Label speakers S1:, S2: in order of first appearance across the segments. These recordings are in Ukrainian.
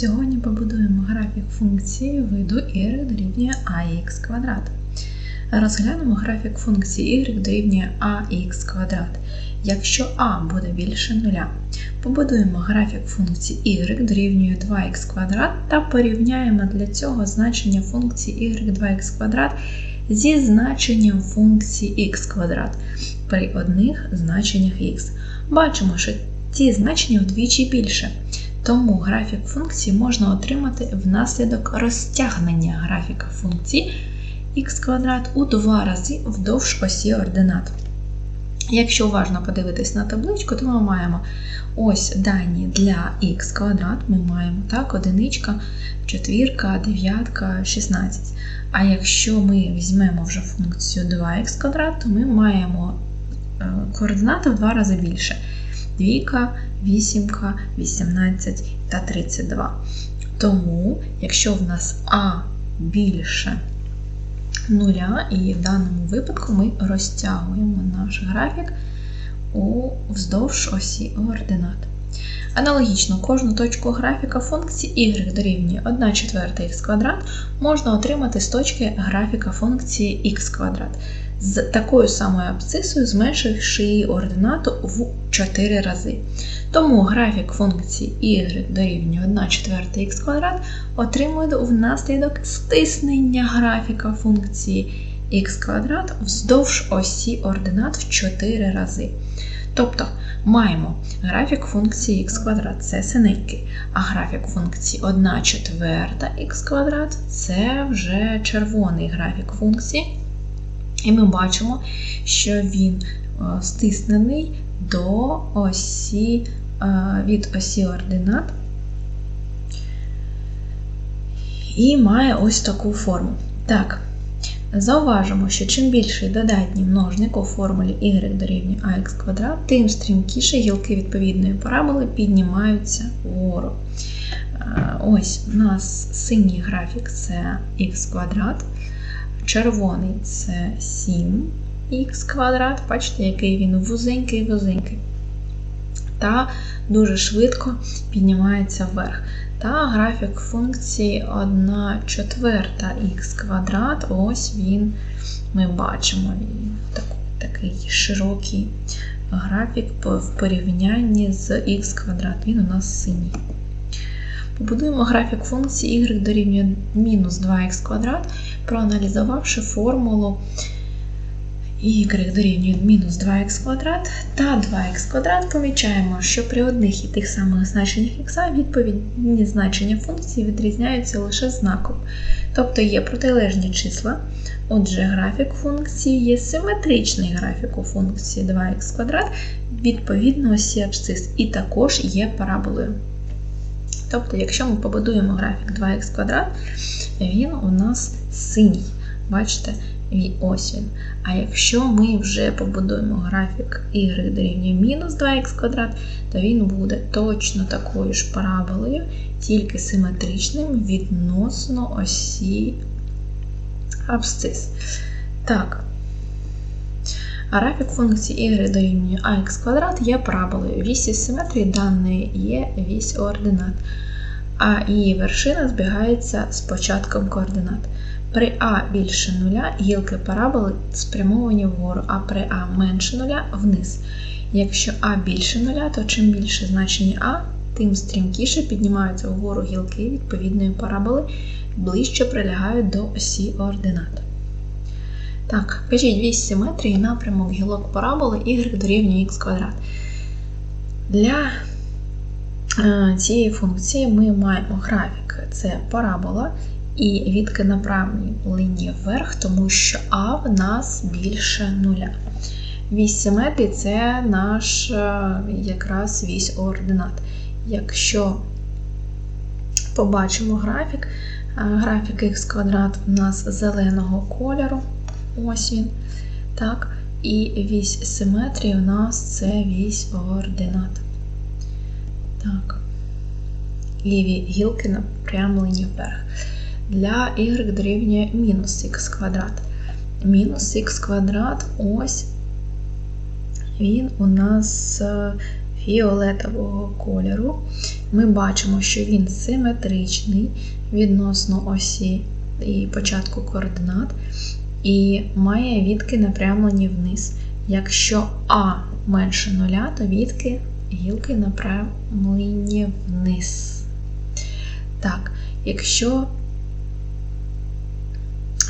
S1: Сьогодні побудуємо графік функції виду y дорівнює ax квадрат. Розглянемо графік функції y дорівнює ax квадрат. Якщо а буде більше нуля, побудуємо графік функції y дорівнює 2х квадрат та порівняємо для цього значення функції y 2х квадрат зі значенням функції x квадрат при одних значеннях x. Бачимо, що ці значення вдвічі більше. Тому графік функції можна отримати внаслідок розтягнення графіка функції х квадрат у два рази вдовж осі ординат. Якщо уважно подивитись на табличку, то ми маємо ось дані для х квадрат, ми маємо так, одиничка, четвірка, дев'ятка, 16. А якщо ми візьмемо вже функцію 2х квадрат, то ми маємо е, координати в два рази більше. Двійка, вісімка, 18 та 32. Тому, якщо в нас А більше нуля, і в даному випадку ми розтягуємо наш графік у вздовж осі координат. Аналогічно, кожну точку графіка функції y дорівнює 1 четверта х квадрат можна отримати з точки графіка функції х квадрат з такою самою абсцисою, зменшивши її ординату в 4 рази. Тому графік функції y дорівнює 1 четверта х квадрат отримує внаслідок стиснення графіка функції х квадрат вздовж осі ординат в 4 рази. Тобто маємо графік функції х квадрат це синенький, а графік функції 1 четверта х квадрат це вже червоний графік функції. І ми бачимо, що він е, стиснений до осі е, від осі ординат і має ось таку форму. Так, зауважимо, що чим більший додатній множник у формулі y дорівнює ax квадрат, тим стрімкіше гілки відповідної параболи піднімаються вгору. Е, ось у нас синій графік це х квадрат. Червоний це 7х квадрат, бачите, який він вузенький-вузенький. Та дуже швидко піднімається вверх. Та графік функції 1 четверта х квадрат, ось він, ми бачимо такий широкий графік в порівнянні з х квадрат, він у нас синій. Побудуємо графік функції y дорівнює мінус 2х квадрат, проаналізувавши формулу y дорівнює мінус 2х квадрат та 2х квадрат, помічаємо, що при одних і тих самих значеннях х відповідні значення функції відрізняються лише знаком. Тобто є протилежні числа. Отже, графік функції є симетричний графік у функції 2х квадрат, відповідно осі абсцис, і також є параболою. Тобто, якщо ми побудуємо графік 2х квадрат, він у нас синій. Бачите? Ось він. А якщо ми вже побудуємо графік y дорівнює мінус 2х квадрат, то він буде точно такою ж параболою, тільки симетричним відносно осі абсцис. Так. Графік функції y дорівнює ax квадрат є параболою. Вісь із симетрії даної є вісь ординат, а її вершина збігається з початком координат. При А більше нуля гілки параболи спрямовані вгору, а при А менше нуля вниз. Якщо А більше нуля, то чим більше значення А, тим стрімкіше піднімаються вгору гілки відповідної параболи, ближче прилягають до осі ординат. Так, кажіть вісь симетрії напрямок гілок параболи y дорівнює х квадрат. Для е, цієї функції ми маємо графік це парабола і відки направлені лінії вверх, тому що А в нас більше нуля. Вісь симетрії це наш е, якраз вісь ординат. Якщо побачимо графік, е, графік х квадрат у нас зеленого кольору, ось він. так, І вісь симетрії у нас це вісь ординат. Так, ліві гілки напрямлені вверх для y дорівнює мінус х квадрат. Мінус х квадрат ось він у нас е, фіолетового кольору. Ми бачимо, що він симетричний відносно осі і початку координат, і має відки напрямлені вниз. Якщо А менше нуля, то відки гілки направлені вниз. Так, якщо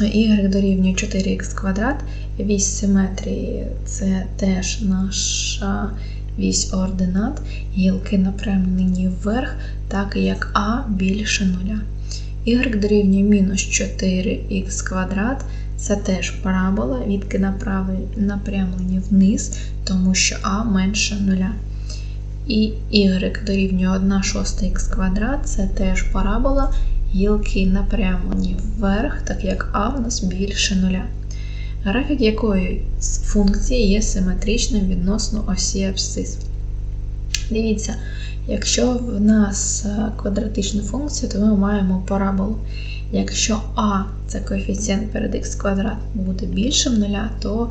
S1: y дорівнює 4х квадрат, вісь симетрії це теж наша вісь ординат, гілки напрямлені вверх, так як А більше нуля. y дорівнює мінус 4х квадрат, це теж парабола, відки напрямлені вниз, тому що А менше нуля. І y дорівнює 1 шоста х квадрат, це теж парабола, гілки напрямлені вверх, так як А в нас більше нуля. Графік якої функції є симетричним відносно осі абсцис. Дивіться, якщо в нас квадратична функція, то ми маємо параболу. Якщо А це коефіцієнт перед х квадрат буде більшим нуля, то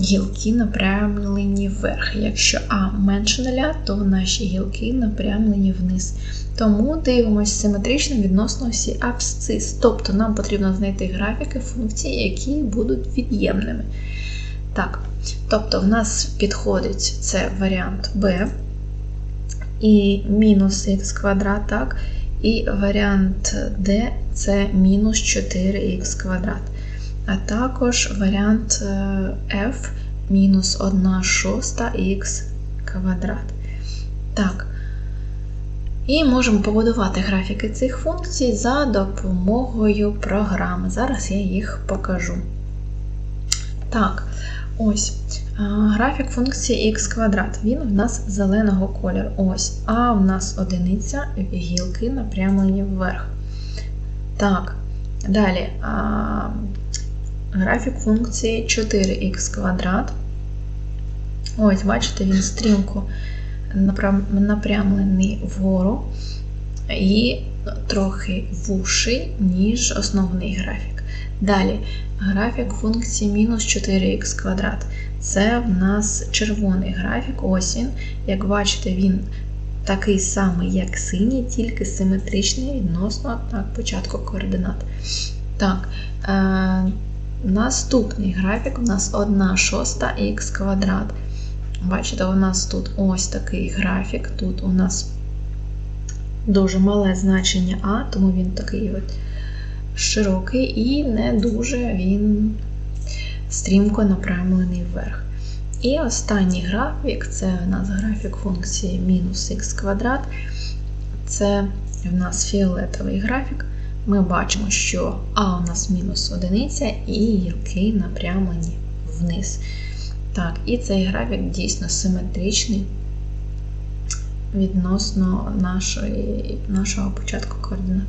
S1: гілки напрямлені вверх. Якщо А менше нуля, то наші гілки напрямлені вниз. Тому дивимося симетрично відносно осі абсцис. Тобто нам потрібно знайти графіки функцій, які будуть від'ємними. Так, тобто в нас підходить це варіант b і мінус х квадрат, так, і варіант d це мінус 4х квадрат. А також варіант f мінус 1 шоста х квадрат. Так. І можемо побудувати графіки цих функцій за допомогою програми. Зараз я їх покажу. Так, ось. Графік функції х квадрат. Він в нас зеленого кольору. Ось. А в нас одиниця гілки напрямлені вверх. Так, далі. Графік функції 4х квадрат. Ось, бачите, він стрімко напрямлений вгору і трохи вуший, ніж основний графік. Далі графік функції мінус 4х квадрат. Це в нас червоний графік, ось він. Як бачите, він такий самий, як синій, тільки симетричний відносно так, початку координат. Так, е, Наступний графік у нас 1 шоста х квадрат. Бачите, у нас тут ось такий графік. Тут у нас дуже мале значення А, тому він такий от широкий і не дуже він стрімко напрямлений вверх. І останній графік це у нас графік функції мінус х квадрат. Це в нас фіолетовий графік. Ми бачимо, що А у нас мінус одиниця і гілки напрямлені вниз. Так, і цей графік дійсно симетричний відносно нашої, нашого початку координат.